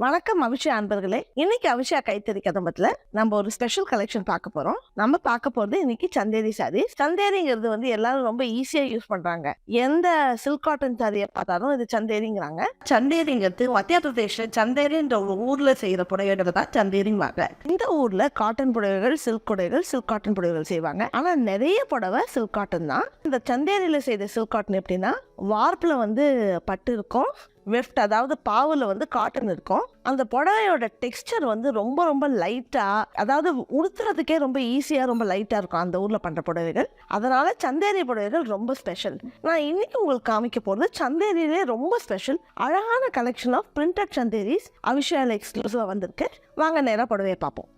வணக்கம் அபிஷா அன்பர்களே. இன்னைக்கு அபிஷா கைத்தறி கதம்பத்துல நம்ம ஒரு ஸ்பெஷல் கலெக்ஷன் பார்க்க போறோம். நம்ம பார்க்க போறது இன்னைக்கு சந்தேரி சாரி சந்தேரிங்கிறது வந்து எல்லாரும் ரொம்ப ஈஸியா யூஸ் பண்றாங்க. எந்த சில்க் காட்டன் சாரியை பார்த்தாலும் இது சந்தேரிங்கிறாங்க. சந்தேரிங்கிறது மத்திய பிரதேச சந்தேரின்ற ஒரு ஊர்ல செய்யற புடவைகள் தான் சந்தேரிங்வாங்க இந்த ஊர்ல காட்டன் புடவைகள் சில்க் புடவைகள் சில்க் காட்டன் புடவைகள் செய்வாங்க. ஆனா நிறைய புடவை சில்க் காட்டன் தான். இந்த சந்தேரியில செய்த சில்க் காட்டன் எப்படின்னா வார்ப்புல வந்து பட்டு இருக்கும். வெஃப்ட் அதாவது பாவில் வந்து காட்டன் இருக்கும். அந்த புடவையோட டெக்ஸ்டர் வந்து ரொம்ப ரொம்ப லைட்டாக அதாவது உடுத்துறதுக்கே ரொம்ப ஈஸியாக ரொம்ப லைட்டாக இருக்கும் அந்த ஊரில் பண்ணுற புடவைகள். அதனால் சந்தேரி புடவைகள் ரொம்ப ஸ்பெஷல் நான் இன்றைக்கி உங்களுக்கு காமிக்க போகிறது சந்தேரியிலே ரொம்ப ஸ்பெஷல் அழகான கலெக்ஷன் ஆஃப் பிரிண்டட் சந்தேரிஸ் அவிஷால எக்ஸ்க்ளூசிவாக வந்திருக்கு. வாங்க நேராக புடவையை பார்ப்போம்.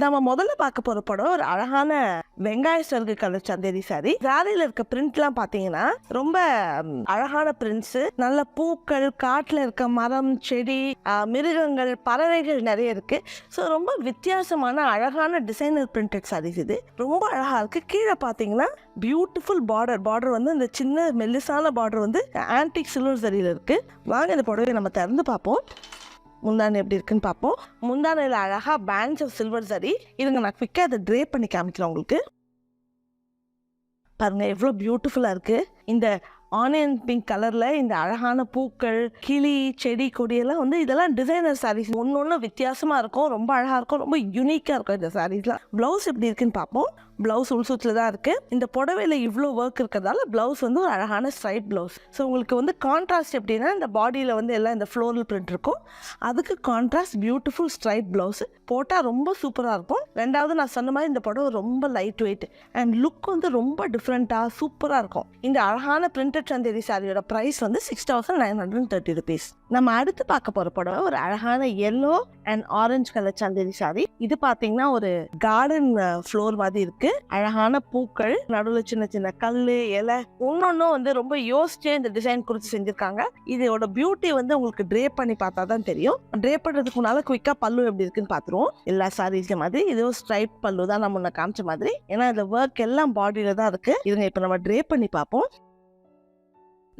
நம்ம முதல்ல பார்க்க போகிற படம் ஒரு அழகான வெங்காய சருகு கலர் சந்தேரி சாரி சாரியில் இருக்க பிரிண்ட்லாம் பார்த்தீங்கன்னா ரொம்ப அழகான பிரிண்ட்ஸு நல்ல பூக்கள் காட்டில் இருக்க மரம் செடி மிருகங்கள் பறவைகள் நிறைய இருக்குது ஸோ ரொம்ப வித்தியாசமான அழகான டிசைனர் பிரிண்டட் சாரீஸ் இது. ரொம்ப அழகாக இருக்குது கீழே பார்த்தீங்கன்னா பியூட்டிஃபுல் பார்டர் பார்டர் வந்து இந்த சின்ன மெல்லிசான பார்டர் வந்து ஆன்டிக் சில்வர் சரியில் இருக்குது வாங்க இந்த புடவையை நம்ம திறந்து பார்ப்போம். முந்தானை எப்படி இருக்குன்னு பார்ப்போம். முந்தானையில் அழகாக பேண்ட்ஸ் ஆஃப் சில்வர் சரி. இதுங்க நான் குவிக்காக அதை ட்ரே பண்ணி காமிக்கிறேன் உங்களுக்கு. பாருங்க எவ்வளோ பியூட்டிஃபுல்லாக இருக்கு. இந்த ஆனியன் பிங்க் கலரில் இந்த அழகான பூக்கள் கிளி செடி கொடியெல்லாம் வந்து இதெல்லாம் டிசைனர் சாரீஸ் ஒன்று ஒன்று வித்தியாசமாக இருக்கும் ரொம்ப அழகாக இருக்கும் ரொம்ப யூனிக்காக இருக்கும் இந்த சாரீஸ்லாம் ப்ளவுஸ் எப்படி இருக்குன்னு பார்ப்போம். ப்ளவுஸ் உள்சூத்தில் தான் இருக்குது இந்த புடவையில் இவ்வளோ ஒர்க் இருக்கிறதால ப்ளவுஸ் வந்து ஒரு அழகான ஸ்ட்ரைட் ப்ளவுஸ் ஸோ உங்களுக்கு வந்து கான்ட்ராஸ்ட் எப்படின்னா இந்த பாடியில் வந்து எல்லாம் இந்த ஃப்ளோரல் பிரிண்ட் இருக்கும். அதுக்கு கான்ட்ராஸ்ட் பியூட்டிஃபுல் ஸ்ட்ரைட் ப்ளவுஸ் போட்டால் ரொம்ப சூப்பராக இருக்கும். ரெண்டாவது நான் சொன்ன மாதிரி இந்த புடவை ரொம்ப லைட் வெயிட் அண்ட் லுக் வந்து ரொம்ப டிஃப்ரெண்ட்டாக சூப்பராக இருக்கும். இந்த அழகான பிரிண்டட் சந்தேரி சாரியோட ப்ரைஸ் வந்து six thousand nine hundred thirty rupees நம்ம அடுத்து பார்க்க போகிற புடவை ஒரு அழகான yellow and orange colour Chanderi sari இது பார்த்தீங்கன்னா ஒரு கார்டன் ஃப்ளோர் மாதிரி இருக்கு. அழகான பூக்கள் நடுவில் சின்ன சின்ன கல் இலை ஒன்னொன்னும் வந்து ரொம்ப யோசிச்சு இந்த டிசைன் குறித்து செஞ்சிருக்காங்க. இதோட பியூட்டி வந்து உங்களுக்கு ட்ரே பண்ணி பார்த்தா தான் தெரியும். ட்ரே பண்ணுறதுக்கு முன்னால குயிக்காக பல்லு எப்படி இருக்குன்னு பார்த்துருவோம். எல்லா சாரீஸ் மாதிரி இதுவும் ஸ்ட்ரைட் பல்லு தான் நம்ம காமிச்ச மாதிரி. ஏன்னா இந்த ஒர்க் எல்லாம் பாடியில தான் இருக்கு. இதுங்க இப்போ நம்ம ட்ரே பண்ணி பார்ப்போம்.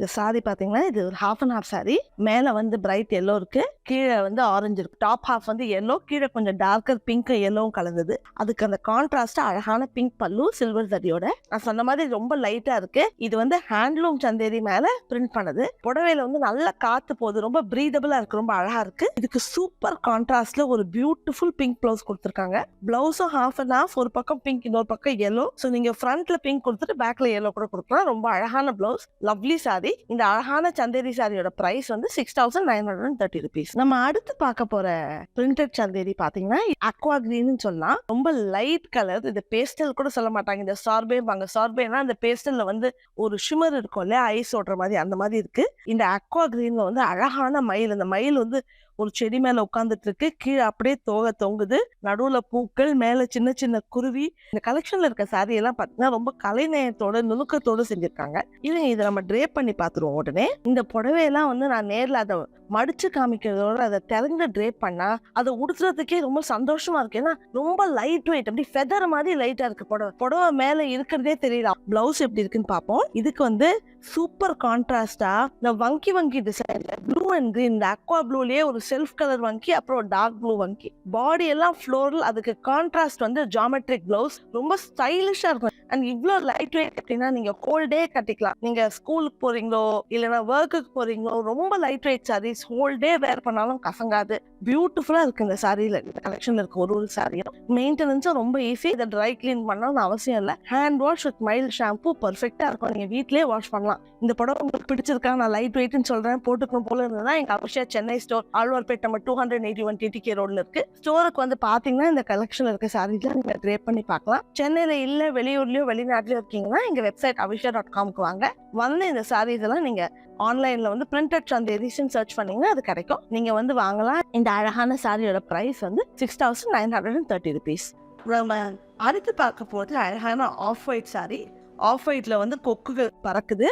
இந்த சாரி பார்த்தீங்கன்னா இது ஒரு ஹாஃப் அண்ட் ஹாஃப் சாரி மேலே வந்து பிரைட் எல்லோ இருக்கு. கீழே வந்து ஆரஞ்சு இருக்கு. டாப் ஹாஃப் வந்து எல்லோ கீழே கொஞ்சம் டார்க்கர் பிங்க் எல்லோவும் கலந்தது. அதுக்கு அந்த கான்ட்ராஸ்ட் அழகான பிங்க் பல்லு சில்வர் தடியோட. நான் சொன்ன மாதிரி ரொம்ப லைட்டா இருக்கு. இது வந்து ஹேண்ட்லூம் சந்தேரி மேல பிரிண்ட் பண்ணது. புடவையில வந்து நல்ல காத்து போகுது. ரொம்ப பிரீதபிளா இருக்கு. ரொம்ப அழகா இருக்கு. இதுக்கு சூப்பர் கான்ட்ராஸ்ட்ல ஒரு பியூட்டிஃபுல் பிங்க் பிளவுஸ் கொடுத்துருக்காங்க. பிளவுஸும் ஹாஃப் அண்ட் ஹாஃப் ஒரு பக்கம் பிங்க் இன்னொரு பக்கம் எல்லோ ஸோ நீங்க ஃப்ரண்ட்ல பிங்க் கொடுத்துட்டு பேக்ல எல்லோ கூட கொடுக்கலாம். ரொம்ப அழகான பிளவுஸ் லவ்லி சாரி இந்த அழகான சந்தேரி சாரியோட பிரைஸ் வந்து six thousand nine hundred thirty rupees நம்ம அடுத்து பார்க்க போற பிரிண்டட் சந்தேரி பாத்தீங்கன்னா அக்வா கிரீன்னு சொல்லலாம். ரொம்ப லைட் கலர் இந்த பேஸ்டல் கூட சொல்ல மாட்டாங்க. இந்த சார்பே வாங்க. சார்பேனா இந்த பேஸ்டல்ல வந்து ஒரு ஷிமர் இருக்கும் இல்லையா? ஐஸ் ஓடுற மாதிரி அந்த மாதிரி இருக்கு. இந்த அக்வா கிரீன்ல வந்து அழகான மயில். அந்த மயில் வந்து ஒரு செடி மேல உட்காந்துட்டு இருக்கு கீழே அப்படியே தோகை தொங்குது. நடுவுல பூக்கள் மேல சின்ன சின்ன குருவி. இந்த கலெக்ஷன்ல இருக்க சாரி எல்லாம் பாத்தீங்கன்னா ரொம்ப கலைநயத்தோட நுணுக்கத்தோட செஞ்சிருக்காங்க. இல்லைங்க இதை நம்ம ட்ரே பண்ணி பார்த்துருவோம் உடனே. இந்த புடவையெல்லாம் வந்து நான் நேர்ல அதை மடிச்சு காமிக்கிறதோட அதை திறந்து ட்ரே பண்ணா அதை உடுத்துறதுக்கே ரொம்ப சந்தோஷமா இருக்கு. ஏன்னா ரொம்ப லைட் வெயிட் அப்படி ஃபெதர் மாதிரி லைட்டா இருக்கு. புடவை புடவை மேல இருக்கிறதே தெரியல. பிளவுஸ் எப்படி இருக்குன்னு பார்ப்போம் இதுக்கு வந்து சூப்பர் கான்ட்ராஸ்டா இந்த வங்கி வங்கி டிசைன்ல ப்ளூ அண்ட் கிரீன் இந்த அக்வா ப்ளூலயே ஒரு செல்ஃப் கலர் வங்கி அப்புறம் டார்க் ப்ளூ வங்கி. பாடி எல்லாம் ஃப்ளோரல் அதுக்கு கான்ட்ராஸ்ட் வந்து ஜாமெட்ரிக் பிளவுஸ் ரொம்ப ஸ்டைலிஷா இருக்கும். அண்ட் இவ்வளோ லைட் வெயிட் அப்படின்னா நீங்கள் ஹோல் டே கட்டிக்கலாம். நீங்கள் ஸ்கூலுக்கு போகிறீங்களோ இல்லைன்னா ஒர்க்குக்கு போகிறீங்களோ ரொம்ப light weight saris whole day wear பண்ணாலும் கசங்காது. பியூட்டிஃபுல்லாக இருக்குது இந்த சாரியில் இந்த கலெக்ஷன் இருக்கு ஒரு ஒரு சாரியும் மெயின்டெனன்ஸும் ரொம்ப ஈஸி இதை ட்ரை க்ளீன் பண்ணணும்னு அவசியம் இல்லை. Hand wash with mild shampoo பர்ஃபெக்டாக இருக்கும். நீங்கள் வீட்டிலே வாஷ் பண்ணலாம். இந்த படம் உங்களுக்கு பிடிச்சிருக்கா நான் லைட் வெயிட்னு சொல்கிறேன் போட்டுக்கணும் போல இருந்ததுன்னா எங்கள் Abisha Chennai store Alwarpet number two hundred eighty one TTK ரோடில் இருக்குது ஸ்டோருக்கு வந்து பார்த்தீங்கன்னா இந்த கலெக்ஷன் இருக்க சாரீஸ்லாம் நீங்கள் ட்ரே பண்ணி பார்க்கலாம். சென்னையில் இல்லை வெளியூர்லேயும் இந்தியாவிலயோ வெளிநாட்டிலயோ இருக்கீங்கன்னா எங்க வெப்சைட் அபிஷா டாட் காம்க்கு வாங்க. வந்து இந்த சாரீஸ் எல்லாம் நீங்க ஆன்லைன்ல வந்து பிரிண்டட் சந்தேரிஸ்ன்னு சர்ச் பண்ணீங்கன்னா அது கிடைக்கும். நீங்க வந்து வாங்கலாம். இந்த அழகான சாரியோட பிரைஸ் வந்து six thousand nine hundred and thirty rupees நம்ம அடுத்து பார்க்க போகிறது அழகான ஆஃப் ஒயிட் சாரி ஆஃப் ஒயிட்ல வந்து கொக்குகள் பறக்குது.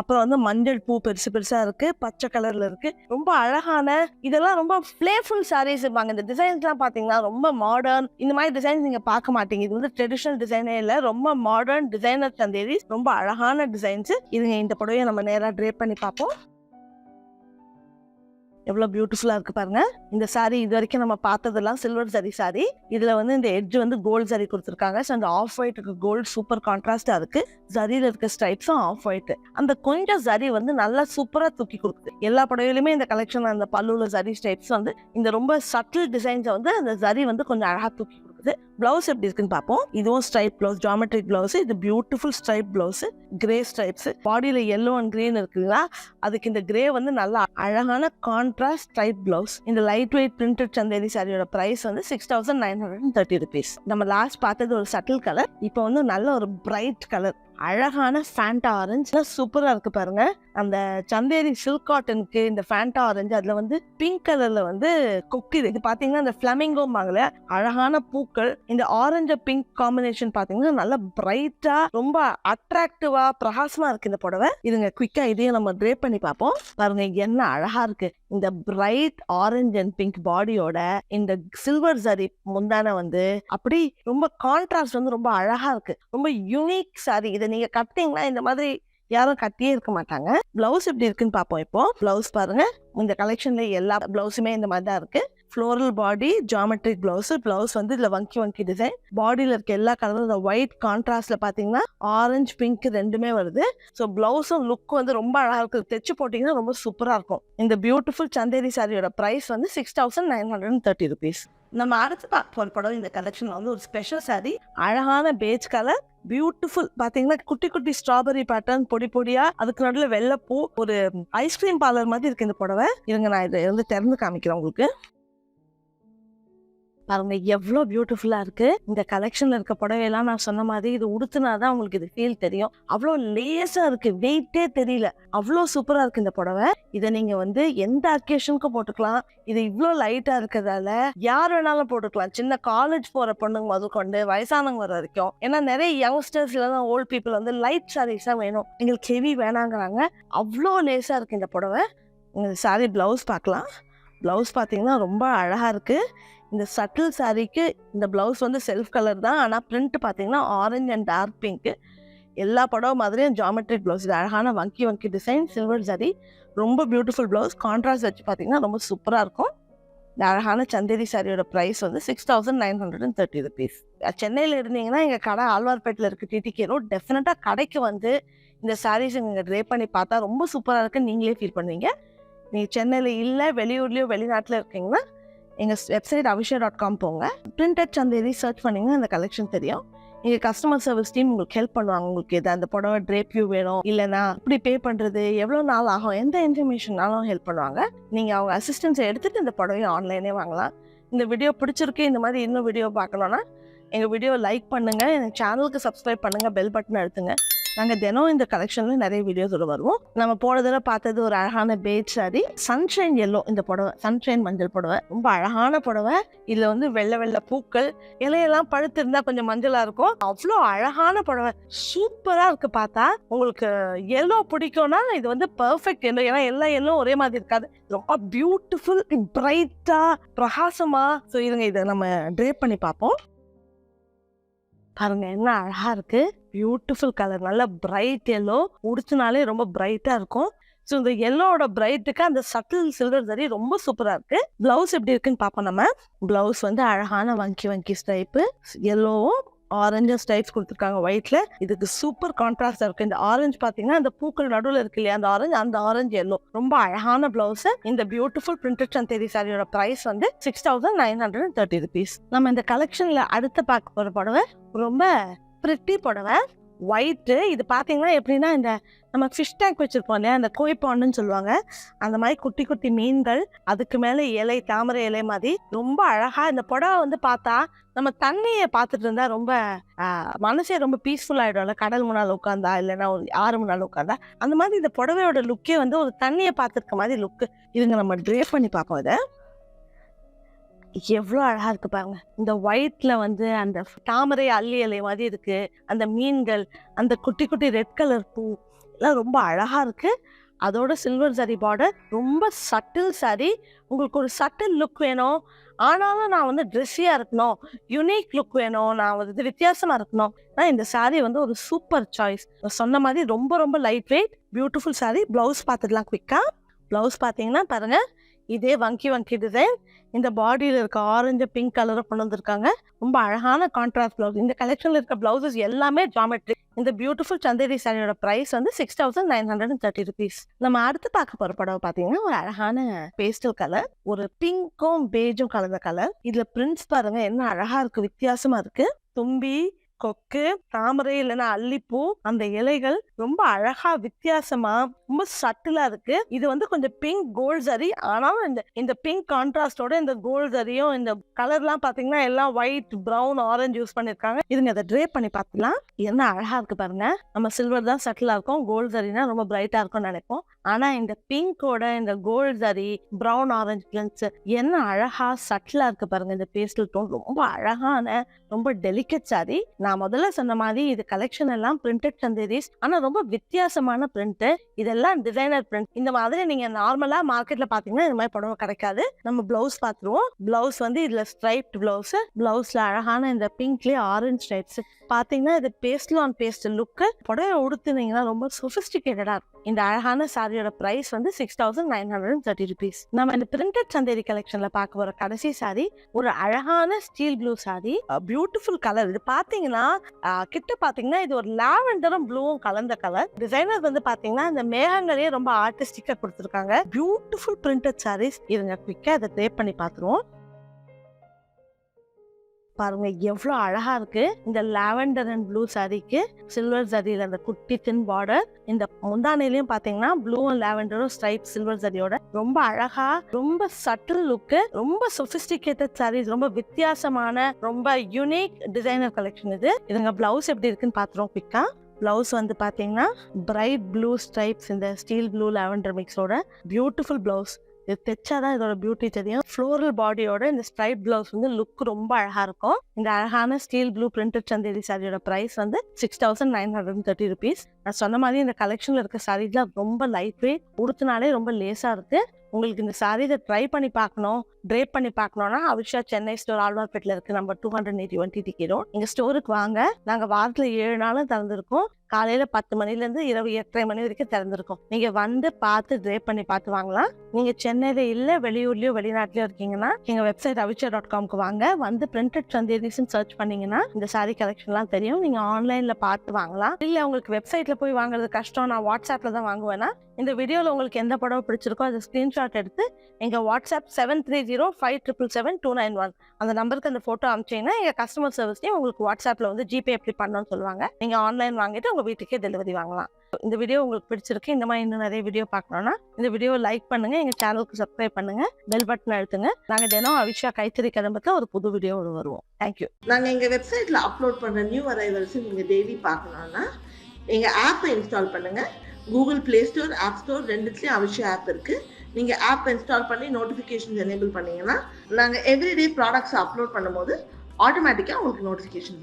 அப்புறம் வந்து மஞ்சள் பூ பெருசு பெருசா இருக்கு பச்சை கலர்ல இருக்கு. ரொம்ப அழகான இதெல்லாம் ரொம்ப பிளேஃபுல் சாரீஸ் இருப்பாங்க. இந்த டிசைன்ஸ்லாம் பாத்தீங்கன்னா ரொம்ப மாடர்ன் இந்த மாதிரி டிசைன்ஸ் நீங்க பார்க்க மாட்டீங்க. இது வந்து ட்ரெடிஷனல் டிசைனே இல்ல ரொம்ப மாடர்ன் டிசைனர் சந்தேரிஸ் ரொம்ப அழகான டிசைன்ஸ் இதுங்க இந்த புடவையை நம்ம நேரா ட்ரே பண்ணி பார்ப்போம். எவ்வளோ பியூட்டிஃபுல்லாக இருக்குது பாருங்க. இந்த சாரீ இது வரைக்கும் நம்ம பார்த்ததெல்லாம் சில்வர் சரி சாரி இதில் வந்து இந்த எட்ஜ் வந்து கோல்டு சரி கொடுத்துருக்காங்க. ஸோ அந்த ஆஃப் ஒயிட்டுக்கு கோல்டு சூப்பர் கான்ட்ராஸ்டாக இருக்குது ஜரியில் இருக்க ஸ்ட்ரைப்ஸும் ஆஃப் ஒயிட் அந்த கொஞ்சம் சரி வந்து நல்லா சூப்பராக தூக்கி கொடுக்குது. எல்லா புடவையிலுமே இந்த கலெக்ஷன் அந்த பல்லுல சரி ஸ்டைப்ஸ் வந்து இந்த ரொம்ப சட்டில் டிசைன்ஸை வந்து அந்த சரி வந்து கொஞ்சம் அழகாக தூக்கி பிளவுஸ் எப்படி இருக்குன்னு பார்ப்போம். இதுவும் ஸ்ட்ரைப் பிளவுஸ் ஜாமெட்ரிக் பிளவுஸ் இது beautiful stripe blouse grey stripes பாடியில் எல்லோ அண்ட் கிரீன் இருக்குங்களா? அதுக்கு இந்த கிரே வந்து நல்லா அழகான கான்ட்ராஸ்ட் ஸ்ட்ரைப் பிளவுஸ் இந்த லைட் வெயிட் பிரிண்டட் சந்தேரி சாரியோட ப்ரைஸ் வந்து six thousand nine hundred thirty rupees நம்ம லாஸ்ட் பார்த்தது ஒரு சட்டில் கலர் இப்போ வந்து நல்ல ஒரு பிரைட் கலர் அழகான ஃபேண்டா ஆரஞ்சு சூப்பராக இருக்கு பாருங்க. அந்த சந்தேரி சில்க் காட்டனுக்கு இந்த ஃபேண்டா ஆரஞ்சு அதில் வந்து பிங்க் கலரில் வந்து கொக்கிது. இது பார்த்தீங்கன்னா இந்த ஃப்ளமிங்கோம்பாங்களே அழகான பூக்கள். இந்த ஆரஞ்சு பிங்க் காம்பினேஷன் பார்த்தீங்கன்னா நல்லா பிரைட்டாக ரொம்ப அட்ராக்டிவாக பிரகாசமாக இருக்கு இந்த புடவை. இதுங்க குயிக்காக இதையும் நம்ம ட்ரே பண்ணி பார்ப்போம். பாருங்க என்ன அழகாக இருக்குது இந்த பிரைட் ஆரஞ்சு அண்ட் பிங்க் பாடியோட இந்த சில்வர் சாரி முந்தான வந்து அப்படி ரொம்ப கான்ட்ராஸ்ட் வந்து ரொம்ப அழகா இருக்கு. ரொம்ப யூனிக் சாரி இதை நீங்க கட்டிங்கன்னா இந்த மாதிரி யாரும் கட்டியே இருக்க மாட்டாங்க. பிளவுஸ் எப்படி இருக்குன்னு பார்ப்போம் இப்போ. பிளவுஸ் பாருங்க. இந்த கலெக்ஷன்ல எல்லா பிளவுஸுமே இந்த மாதிரி தான் இருக்கு. Floral body geometric blouse blouse வந்து இதுல வங்கி வங்கி டிசைன் பாடியில இருக்க எல்லா கலரும் இந்த ஒயிட் கான்ட்ராஸ்ட்ல பாத்தீங்கன்னா ஆரஞ்சு பிங்க் ரெண்டுமே வருது. ஸோ பிளவுஸும் லுக் வந்து ரொம்ப அழகா இருக்கு. தைச்சு போட்டீங்கன்னா ரொம்ப சூப்பரா இருக்கும். இந்த பியூட்டிஃபுல் சந்தேரி சாரியோட பிரைஸ் வந்து six thousand nine hundred thirty rupees நம்ம அடுத்து பார்க்க போகிற படம் இந்த கலெக்ஷன்ல வந்து ஒரு ஸ்பெஷல் சாரி அழகான பேஜ் கலர் பியூட்டிஃபுல் பாத்தீங்கன்னா குட்டி குட்டி ஸ்ட்ராபெரி பேட்டர்ன் பொடி பொடியா அதுக்கு நடுவில் வெள்ளைப்பூ ஒரு ஐஸ்கிரீம் பார்லர் மாதிரி இருக்கு இந்த புடவை. இருங்க நான் இதை வந்து திறந்து காமிக்கிறேன் உங்களுக்கு. பாருங்க எவ்வளோ பியூட்டிஃபுல்லா இருக்கு. இந்த கலெக்ஷன்ல இருக்க புடவையெல்லாம் நான் சொன்ன மாதிரி இது உடுத்துனாதான் உங்களுக்கு இது ஃபீல் தெரியும். அவ்வளோ லேசா இருக்கு வெயிட்டே தெரியல. அவ்வளோ சூப்பரா இருக்கு இந்த புடவை. இதை நீங்க வந்து எந்த அக்கேஷனுக்கும் போட்டுக்கலாம். இது இவ்வளோ லைட்டா இருக்கிறதால யார் வேணாலும் போட்டுக்கலாம். சின்ன காலேஜ் போற பொண்ணுங்க முதல் கொண்டு வயசானவங்க வர வரைக்கும். ஏன்னா நிறைய யங்ஸ்டர்ஸ் இல்லைன்னா ஓல்ட் பீப்புள் வந்து லைட் சாரீஸா வேணும். எங்களுக்கு ஹெவி வேணாங்கிறாங்க. அவ்வளோ லேசா இருக்கு இந்த புடவை. இந்த சாரி பிளவுஸ் பார்க்கலாம். பிளவுஸ் பார்த்தீங்கன்னா ரொம்ப அழகா இருக்குது இந்த சட்டில் சாரீக்கு இந்த ப்ளவுஸ் வந்து செல்ஃப் கலர் தான். ஆனால் பிரிண்ட் பார்த்தீங்கன்னா ஆரஞ்ச் அண்ட் டார்க் பிங்க்கு எல்லா படம் மாதிரியும் ஜாமெட்ரிக் ப்ளவுஸ் இது அழகான வங்கி வங்கி டிசைன் சில்வர் சாரி ரொம்ப பியூட்டிஃபுல் ப்ளவுஸ் கான்ட்ராஸ்ட் வச்சு பார்த்தீங்கன்னா ரொம்ப சூப்பராக இருக்கும். இந்த அழகான சந்தேரி சாரியோட ப்ரைஸ் வந்து six thousand nine hundred and thirty rupees சென்னையில் இருந்தீங்கன்னா எங்கள் கடை ஆழ்வார்பேட்டில் இருக்க டிடிகே ரோட் டெஃபினட்டாக கடைக்கு வந்து இந்த சாரீஸ் இங்கே ட்ரே பண்ணி பார்த்தா ரொம்ப சூப்பராக இருக்குன்னு நீங்களே ஃபீல் பண்ணுவீங்க. நீங்கள் சென்னையில் இல்லை வெளியூர்லேயோ வெளிநாட்டில் இருக்கீங்கன்னா எங்கள் வெப்சைட் அபிஷா டாட் காம் போங்க. பிரிண்டட் சந்தேரி சர்ச் பண்ணிங்கன்னா அந்த கலெக்ஷன் தெரியும். எங்கள் கஸ்டமர் சர்வீஸ் டீம் உங்களுக்கு ஹெல்ப் பண்ணுவாங்க. உங்களுக்கு எது அந்த புடவை ட்ரேப் வியூ வேணும் இல்லைனா இப்படி பே பண்ணுறது எவ்வளோ நாள் ஆகும் எந்த இன்ஃபர்மேஷன்னாலும் ஹெல்ப் பண்ணுவாங்க. நீங்கள் அவங்க அசிஸ்டன்ஸை எடுத்துகிட்டு இந்த புடவையை ஆன்லைனே வாங்கலாம். இந்த வீடியோ பிடிச்சிருக்கு இந்த மாதிரி இன்னும் வீடியோ பார்க்கணுன்னா எங்கள் வீடியோ லைக் பண்ணுங்கள் எங்கள் சேனலுக்கு சப்ஸ்கிரைப் பண்ணுங்கள் பெல் பட்டன் அழுத்துங்க. நாங்கள் தினம் இந்த கலெக்ஷனில் நிறைய வீடியோஸோட வருவோம். நம்ம போன தடவை பார்த்தது ஒரு அழகான பேட் சாரி சன்ஷைன் எல்லோ இந்த புடவை சன்ஷைன் மஞ்சள் புடவை. ரொம்ப அழகான புடவை. இதில் வந்து வெள்ளை வெள்ளை பூக்கள் இலையெல்லாம் பழுத்திருந்தா கொஞ்சம் மஞ்சளாக இருக்கும். அவ்வளோ அழகான புடவை. சூப்பராக இருக்கு பார்த்தா. உங்களுக்கு எல்லோ பிடிக்கும்னா இது வந்து பர்ஃபெக்ட் எல்லோ ஏன்னா எல்லா எல்லோ ஒரே மாதிரி இருக்காது. ரொம்ப பியூட்டிஃபுல் பிரைட்டாக பிரகாசமா. ஸோ இதுங்க இதை நம்ம ட்ரேப் பண்ணி பார்ப்போம். பாருங்க என்ன அழகா இருக்கு. பியூட்டிஃபுல் கலர் நல்லா பிரைட் எல்லோ உடுத்தினாலே ரொம்ப பிரைட்டா இருக்கும். ஸோ இந்த எல்லோட பிரைட்டுக்கு அந்த சட்டில் சில்வர் தறி ரொம்ப சூப்பராக இருக்கு. பிளவுஸ் எப்படி இருக்குன்னு பார்ப்போம் நம்ம. பிளவுஸ் வந்து அழகான வங்கி வங்கி ஸ்டைப்பு எல்லோவும் ஆரஞ்சு ஸ்டைப்ஸ் கொடுத்துருக்காங்க ஒயிட்ல இதுக்கு சூப்பர் கான்ட்ராஸ்டா இருக்கு. இந்த ஆரஞ்சு பாத்தீங்கன்னா அந்த பூக்கள் நடுவில் இருக்கு இல்லையா அந்த ஆரஞ்சு அந்த ஆரஞ்சு எல்லோ ரொம்ப அழகான பிளவுஸ் இந்த பியூட்டிஃபுல் பிரிண்டட் சந்தேரி சாரியோட பிரைஸ் வந்து six thousand nine hundred thirty rupees நம்ம இந்த கலெக்ஷன்ல அடுத்து பார்க்க போற புடவை ரொம்ப பிரிட்டி புடவை. ஒயிட்டு இது பார்த்தீங்கன்னா எப்படின்னா இந்த நம்ம ஃபிஷ் டேங்க் வச்சுருப்போம் இல்லையா? அந்த கோய்பாண்டுன்னு சொல்லுவாங்க. அந்த மாதிரி குட்டி குட்டி மீன்கள் அதுக்கு மேலே இலை தாமரை இலை மாதிரி ரொம்ப அழகாக இந்த புடவை வந்து பார்த்தா நம்ம தண்ணியை பார்த்துட்டு இருந்தால் ரொம்ப மனசே ரொம்ப பீஸ்ஃபுல் ஆகிடும்ல கடல் முன்னால் உட்காந்தா இல்லைன்னா ஒரு ஆறு முன்னால் உட்காந்தா அந்த மாதிரி இந்த புடவையோட லுக்கே வந்து ஒரு தண்ணியை பார்த்துருக்க மாதிரி லுக்கு இதுங்க நம்ம ட்ரே பண்ணி பார்ப்போம் இதை. எவ்வளோ அழகாக இருக்கு பாருங்க. இந்த ஒயிட்ல வந்து அந்த தாமரை அள்ளி இலை மாதிரி இருக்கு. அந்த மீன்கள் அந்த குட்டி குட்டி ரெட் கலர் பூ எல்லாம் ரொம்ப அழகாக இருக்கு. அதோட சில்வர் சரி பார்டர் ரொம்ப சட்டில் சாரி உங்களுக்கு ஒரு சட்டில் லுக் வேணும். ஆனாலும் நான் வந்து ட்ரெஸ்ஸியாக இருக்கணும். யுனிக் லுக் வேணும். நான் வந்து வித்தியாசமாக இருக்கணும். நான் இந்த saree வந்து ஒரு சூப்பர் சாய்ஸ் சொன்ன மாதிரி ரொம்ப ரொம்ப light weight beautiful saree. Blouse பார்த்துடலாம் குவிக்காக ப்ளவுஸ் பார்த்தீங்கன்னா பாருங்கள் இதே வங்கி வங்கி டிசைன் இந்த பாடியில் இருக்க ஆரஞ்சு பிங்க் கலரை கொண்டு வந்திருக்காங்க. ரொம்ப அழகான கான்ட்ராஸ்ட் பிளவுஸ் இந்த கலெக்ஷனில் இருக்க பிளவுசஸ் எல்லாமே ஜாமெட்ரி இந்த பியூட்டிஃபுல் சந்தேரி சாரியோட ப்ரைஸ் வந்து six thousand nine hundred and thirty rupees நம்ம அடுத்து பார்க்க போகிற படம் பார்த்தீங்கன்னா ஒரு அழகான பேஸ்டல் கலர் ஒரு பிங்க்கும் பேஜும் கலந்த கலர் இதில் பிரிண்ட்ஸ் பாருங்க என்ன அழகாக இருக்குது வித்தியாசமாக இருக்கு. தும்பி கொக்கு தாமரை இல்லைன்னா அல்லிப்பூ அந்த இலைகள் ரொம்ப அழகா வித்தியாசமா ரொம்ப சட்டிலா இருக்கு. இது வந்து கொஞ்சம் பிங்க் கோல்ட் சரி ஆனாலும் இந்த இந்த பிங்க் கான்ட்ராஸ்டோட இந்த கோல்ட் சரியும் இந்த கலர்லாம் பாத்தீங்கன்னா எல்லாம் ஒயிட் பிரவுன் ஆரஞ்சு யூஸ் பண்ணிருக்காங்க. இதுங்க அதை ட்ரே பண்ணி பார்த்துலாம் என்ன அழகா இருக்கு பாருங்க. நம்ம சில்வர் தான் சட்டிலா இருக்கும் கோல்ட் சரினா ரொம்ப பிரைட்டா இருக்கும்னு நினைப்போம். ஆனா இந்த பிங்கோட இந்த கோல்ட் சரி ப்ரௌன் ஆரஞ்சு பிளன்ஸ் என்ன அழகா சட்டிலா இருக்கு பாருங்க இந்த பேஸ்டல் டோன் ரொம்ப அழகான ரொம்ப டெலிகட் சாரி. நான் முதல்ல சொன்ன மாதிரி இது கலெக்ஷன் எல்லாம் பிரிண்டட் சந்தேரிஸ் ஆனா ரொம்ப வித்தியாசமான பிரிண்ட் இதெல்லாம் டிசைனர் பிரிண்ட் இந்த மாதிரி நீங்க நார்மலா மார்க்கெட்ல பாத்தீங்கன்னா இந்த மாதிரி புடவை கிடைக்காது. நம்ம பிளவுஸ் பார்த்துருவோம். பிளவுஸ் வந்து இதுல ஸ்ட்ரைப்ட் பிளவுஸ் பிளவுஸ்ல அழகான இந்த பிங்க்லயே ஆரஞ்சு ஸ்ட்ரைப்ஸ் பாத்தீங்கன்னா இது பேஸ்ட் ஆன் பேஸ்ட் லுக்கு புடவை உடுத்துனீங்கன்னா ரொம்ப சொபிஸ்டிகேட்டடா இருக்கும். இந்த அழகான சாரியோட ப்ரைஸ் வந்து six thousand nine hundred thirty rupees நம்ம இந்த பிரிண்டட் சந்தேரி கலெக்ஷன்ல பார்க்க போற கடைசி சாரி ஒரு அழகான steel blue sari beautiful colour இது பாத்தீங்கன்னா கிட்ட பாத்தீங்கன்னா இது ஒரு லாவெண்டரும் ப்ளூவும் கலந்த கலர் டிசைனர் வந்து பாத்தீங்கன்னா இந்த மேகங்களே ரொம்ப ஆர்டிஸ்டிக்கா கொடுத்துருக்காங்க. பியூட்டிஃபுல் பிரிண்டட் சாரீஸ் இதுங்க குவிக்கா இதை ட்ரே பண்ணி பார்த்துருவோம். பாருங்க எவ்வளோ அழகா இருக்கு. இந்த லாவெண்டர் அண்ட் ப்ளூ சாரிக்கு சில்வர் ஜரியில் அந்த குட்டி தின் பார்டர். இந்த முந்தானையிலையும் பாத்தீங்கன்னா ப்ளூ அண்ட் லாவெண்டரும் ஸ்ட்ரைப் சில்வர் ஜரியோட ரொம்ப அழகா ரொம்ப சட்டில் லுக்கு ரொம்ப சொபிஸ்டிகேட்டட் சாரீஸ் ரொம்ப வித்தியாசமான ரொம்ப யூனிக் டிசைனர் கலெக்ஷன் இது. இதுங்க பிளவுஸ் எப்படி இருக்குன்னு பாத்துருவோம் குவிக்கா பிளவுஸ் வந்து பாத்தீங்கன்னா பிரைட் ப்ளூ ஸ்ட்ரைப்ஸ் இந்த ஸ்டீல் ப்ளூ லாவெண்டர் மிக்ஸோட பியூட்டிஃபுல் பிளவுஸ் இது தைச்சாதான் இதோட பியூட்டி தெரியும். ஃப்ளோரல் பாடியோட இந்த ஸ்ட்ரைப் பிளவுஸ் வந்து லுக் ரொம்ப அழகா இருக்கும். இந்த அழகான ஸ்டீல் ப்ளூ பிரிண்டட் சந்தேரி சாரியோட ப்ரைஸ் வந்து six thousand nine hundred thirty rupees நான் சொன்ன மாதிரி இந்த கலெக்ஷன்ல இருக்க சாரீஸ்லாம் ரொம்ப லைட் வெயிட் உடுத்தினாலே ரொம்ப லேசா இருக்கு. உங்களுக்கு இந்த சாரீஸை ட்ரை பண்ணி பார்க்கணும் ட்ரேப் பண்ணி பார்க்கணும்னா அவிஷா சென்னை ஸ்டோர் ஆழ்வார்பேட்டில் இருக்கு நம்ம two hundred eighty one TT kilo எங்கள் ஸ்டோருக்கு வாங்க. நாங்கள் வாரத்தில் ஏழு நாளும் திறந்துருக்கோம். காலையில பத்து மணில இருந்து இரவு எட்டரை மணி வரைக்கும் திறந்திருக்கும். நீங்க வந்து பார்த்து ட்ரே பண்ணி பார்த்து வாங்கலாம். நீங்க சென்னையில இல்ல வெளியூர்லயோ வெளிநாட்டுலயோ இருக்கீங்கன்னா எங்க வெப்சைட் அவிச்சா டாட் காம்க்கு வாங்க. வந்து பிரிண்டட் சந்தேரிஸ்னு சர்ச் பண்ணீங்கன்னா இந்த சாரி கலெக்ஷன்லாம் தெரியும். நீங்க ஆன்லைன்ல பார்த்து வாங்கலாம். இல்ல உங்களுக்கு வெப்சைட்ல போய் வாங்குறது கஷ்டம். நான் வாட்ஸ்அப்ல தான் வாங்குவேன்னா இந்த வீடியோவில் உங்களுக்கு எந்த படம் பிடிச்சிருக்கோ அதை ஸ்க்ரீன்ஷாட் எடுத்து எங்கள் WhatsApp seven three zero five triple seven two nine one அந்த நம்பருக்கு அந்த ஃபோட்டோ அமிச்சிங்கன்னா எங்கள் கஸ்டமர் சர்வீஸ்லேயும் உங்களுக்கு வாட்ஸ்அப்பில் வந்து ஜிபே எப்படி பண்ணணும்னு சொல்லுவாங்க. நீங்கள் ஆன்லைன் வாங்கிட்டு உங்கள் வீட்டுக்கே டெலிவரி வாங்கலாம். இந்த வீடியோ உங்களுக்கு பிடிச்சிருக்கு இந்த மாதிரி இன்னும் நிறைய வீடியோ பார்க்கணும்னா இந்த வீடியோவை லைக் பண்ணுங்க எங்கள் சேனலுக்கு சப்ஸ்கிரைப் பண்ணுங்க பெல் பட்டன் அழுத்துங்க. நாங்கள் தினம் அவிஷா கைத்தறி கிளம்பத்தில் ஒரு புது வீடியோ வருவோம். தேங்க்யூ நாங்கள் எங்கள் வெப்சைட்டில் அப்லோட் பண்ணுற நியூ அரைவல்ஸ் நீங்கள் டெய்லி பார்க்கணுன்னா எங்கள் ஆப்பை இன்ஸ்டால் பண்ணுங்கள் Google Play Store App Store ரெண்டுத்துலேயும் அவசியம் ஆப் இருக்குது நீங்கள் ஆப் இன்ஸ்டால் பண்ணி நோட்டிஃபிகேஷன்ஸ் எனேபிள் பண்ணீங்கன்னா நாங்கள் எவ்ரிடே ப்ராடக்ட்ஸ் அப்லோட் பண்ணும்போது ஆட்டோமேட்டிக்காக உங்களுக்கு நோட்டிஃபிகேஷன்